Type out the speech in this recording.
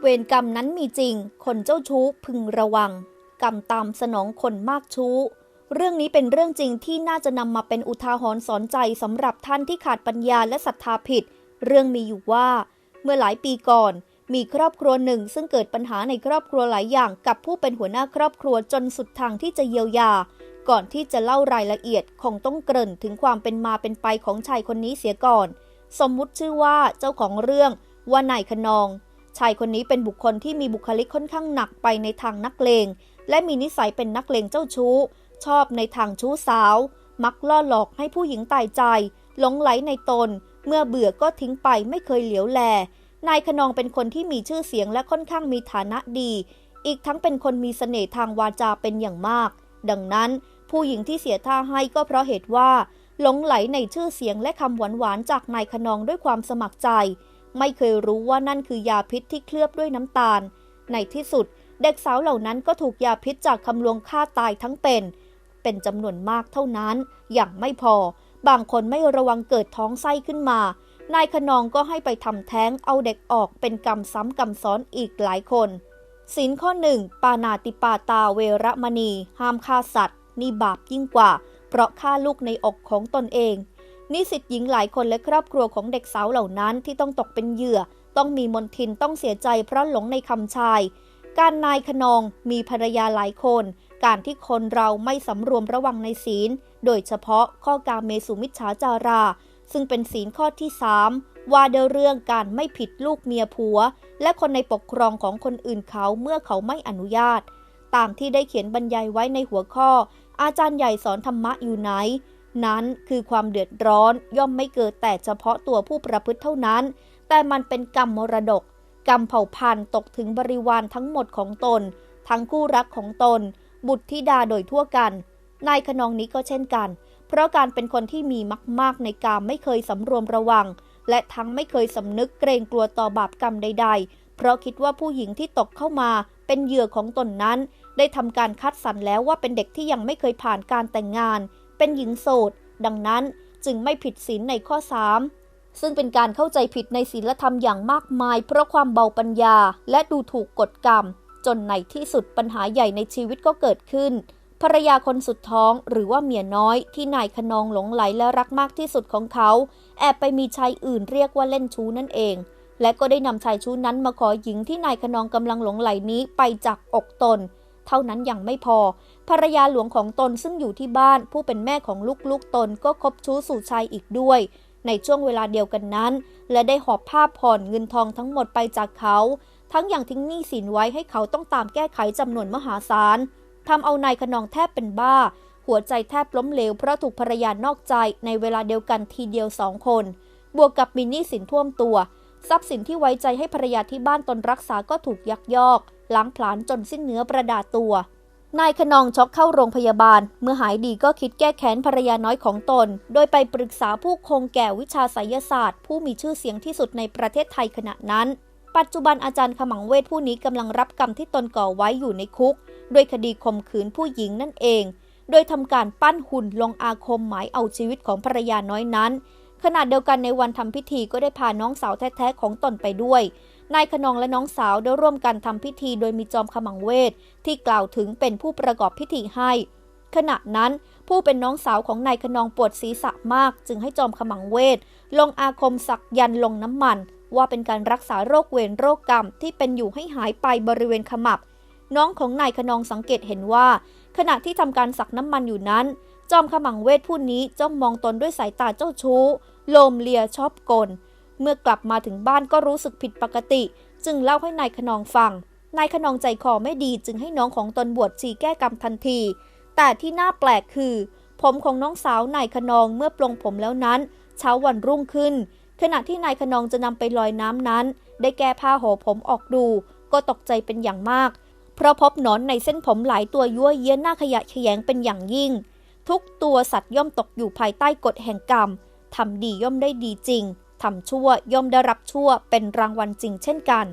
เวรกรรมนั้นมีจริง คนเจ้าชู้พึงระวัง กรรมตามสนองคนมากชู้ เรื่องนี้เป็นเรื่องจริงที่น่าจะนำมาเป็นอุทาหรณ์สอนใจสำหรับท่านที่ขาดปัญญาและศรัทธาผิด เรื่องมีอยู่ว่า เมื่อหลายปีก่อน มีครอบครัวหนึ่งซึ่งเกิดปัญหาในครอบครัวหลายอย่างกับผู้เป็นหัวหน้าครอบครัวจนสุดทางที่จะเยียวยา ก่อนที่จะเล่ารายละเอียดคงต้องเกริ่นถึงความเป็นมาเป็นไปของชายคนนี้เสียก่อน สมมุติชื่อว่าเจ้าของเรื่องว่านายขนอง ชายคนนี้เป็นบุคคลที่มีบุคลิกค่อนข้างหนักไปในทางนักเลง และมีนิสัยเป็นนักเลงเจ้าชู้ ชอบในทางชู้สาว มักล่อหลอกให้ผู้หญิงตายใจ หลงไหลในตน เมื่อเบื่อก็ทิ้งไปไม่เคยเหลียวแล นายขนองเป็นคนที่มีชื่อเสียงและค่อนข้างมีฐานะดี อีกทั้งเป็นคนมีเสน่ห์ทางวาจาเป็นอย่างมาก ดังนั้น ผู้หญิงที่เสียท่าให้ก็เพราะเหตุว่าหลงไหลในชื่อเสียงและคำหวานๆจากนายขนองด้วยความสมัครใจ ไม่เคยรู้ว่านั่นคือยาพิษที่เคลือบด้วยน้ำตาล ในที่สุดเด็กสาวเหล่านั้นก็ถูกยาพิษจากคำลวงฆ่าตายทั้งเป็น เป็นจำนวนมากเท่านั้น อย่างไม่พอ บางคนไม่ระวังเกิดท้องไส้ขึ้นมา นายขนองก็ให้ไปทำแท้งเอาเด็กออกเป็นกรรมซ้ำกรรมซ้อนอีกหลายคนศีลข้อหนึ่งปานาติปาตาเวระมณี ห้ามฆ่าสัตว์ นี่บาปยิ่งกว่า เพราะฆ่าลูกในอกของตนเอง นิสิตหญิงหลายคนและครอบครัวของเด็กสาวเหล่านั้นที่ต้องตกเป็นเหยื่อ ต้องมีมนทินต้องเสียใจเพราะหลงในคำชาย การนายขนองมีภรรยาหลายคน การที่คนเราไม่สำรวมระวังในศีล โดยเฉพาะข้อกาเมสุมิจฉาจารา ซึ่งเป็นศีลข้อที่สามว่าเดเรื่องการไม่ผิดลูกเมียผัว และคนในปกครองของคนอื่นเขาเมื่อเขาไม่อนุญาต ตามที่ได้เขียนบรรยายไว้ในหัวข้อ อาจารย์ใหญ่สอนธรรมะอยู่ไหน นั้นคือความเดือดร้อนย่อมไม่เกิดแต่เฉพาะตัวผู้ประพฤติเท่านั้น แต่มันเป็นกรรมมรดก กรรมเผ่าพันธุ์ตกถึงบริวารทั้งหมดของตน ทั้งคู่รักของตน บุตรธิดาโดยทั่วกัน นายขนองนี้ก็เช่นกัน เพราะการเป็นคนที่มีมาก ๆ ในกามไม่เคยสำรวมระวัง และทั้งไม่เคยสำนึกเกรงกลัวต่อบาปกรรมใด ๆ เพราะคิดว่าผู้หญิงที่ตกเข้ามาเป็นเหยื่อของตนนั้น ได้ทำการคัดสรรแล้วว่าเป็นเด็กที่ยังไม่เคยผ่านการแต่งงาน เป็นหญิงโสด ดังนั้นจึงไม่ผิดศีลในข้อ 3 ซึ่งเป็นการเข้าใจผิดในศีลธรรมอย่างมากมาย เพราะความเบาปัญญาและดูถูกกฎกรรม จนในที่สุดปัญหาใหญ่ในชีวิตก็เกิดขึ้น ภรรยาคนสุดท้องหรือว่าเมียน้อยที่นายขนองหลงไหลและรักมากที่สุดของเขา แอบไปมีชายอื่นเรียกว่าเล่นชู้นั่นเองและก็ได้นำชายชู้นั้นมาขอหญิงที่นายขนองกำลังหลงไหลนี้ไปจากอกตน เท่านั้นยังไม่พอ ภรรยาหลวงของตนซึ่งอยู่ที่บ้านผู้เป็นแม่ของลูกๆตนก็คบชู้สู่ชายอีกด้วย ในช่วงเวลาเดียวกันนั้น และได้หอบผ้าผ่อนเงินทองทั้งหมดไปจากเขา ทั้งอย่างทิ้งหนี้สินไว้ให้เขาต้องตามแก้ไขจำนวนมหาศาลทำเอานายขนองแทบเป็นบ้า หัวใจแทบล้มเหลวเพราะถูกภรรยานอกใจในเวลาเดียวกันทีเดียวสองคน บวกกับมีหนี้สินท่วมตัว ทรัพย์สินที่ไว้ใจให้ภรรยาที่บ้านตนรักษาก็ถูกยักยอกล้างผลาญจนสิ้นเนื้อประดาตัว นายขนองช็อกเข้าโรงพยาบาล เมื่อหายดีก็คิดแก้แค้นภรรยาน้อยของตน โดยไปปรึกษาผู้คงแก่วิชาไสยศาสตร์ ผู้มีชื่อเสียงที่สุดในประเทศไทยขณะนั้น ปัจจุบันอาจารย์ขมังเวทผู้นี้กำลังรับกรรมที่ตนก่อไว้อยู่ในคุกด้วยคดีข่มขืนผู้หญิงนั่นเอง โดยทำการปั้นหุ่นลงอาคมหมายเอาชีวิตของภรรยาน้อยนั้น ขณะเดียวกันในวันทำพิธีก็ได้พาน้องสาวแท้ๆของตนไปด้วย นายขนองและน้องสาวได้ร่วมกันทำพิธีโดยมีจอมขมังเวทที่กล่าวถึงเป็นผู้ประกอบพิธีให้ ขณะนั้นผู้เป็นน้องสาวของนายขนองปวดศีรษะมาก จึงให้จอมขมังเวทลงอาคมสักยันลงน้ำมัน ว่าเป็นการรักษาโรคเวรโรคกรรมที่เป็นอยู่ให้หายไปบริเวณขมับ น้องของนายขนองสังเกตเห็นว่า ขณะที่ทำการสักน้ำมันอยู่นั้น จอมขมังเวทผู้นี้จ้องมองตนด้วยสายตาเจ้าชู้ โลมเลียชอบกล เมื่อกลับมาถึงบ้านก็รู้สึกผิดปกติ จึงเล่าให้นายขนองฟัง นายขนองใจคอไม่ดีจึงให้น้องของตนบวชชีแก้กรรมทันที แต่ที่น่าแปลกคือ ผมของน้องสาวนายขนองเมื่อปลงผมแล้วนั้น เช้าวันรุ่งขึ้น ขณะที่นายขนองจะนำไปลอยน้ำนั้น ได้แก้ผ้าห่อผมออกดู ก็ตกใจเป็นอย่างมาก เพราะพบหนอนในเส้นผมหลายตัวยั่วเยี้ยนหน้าขยะแขยงเป็นอย่างยิ่ง ทุกตัวสัตว์ย่อมตกอยู่ภายใต้กฎแห่งกรรมทำดีย่อมได้ดีจริงทำชั่วย่อมได้รับชั่วเป็นรางวัลจริงเช่นกัน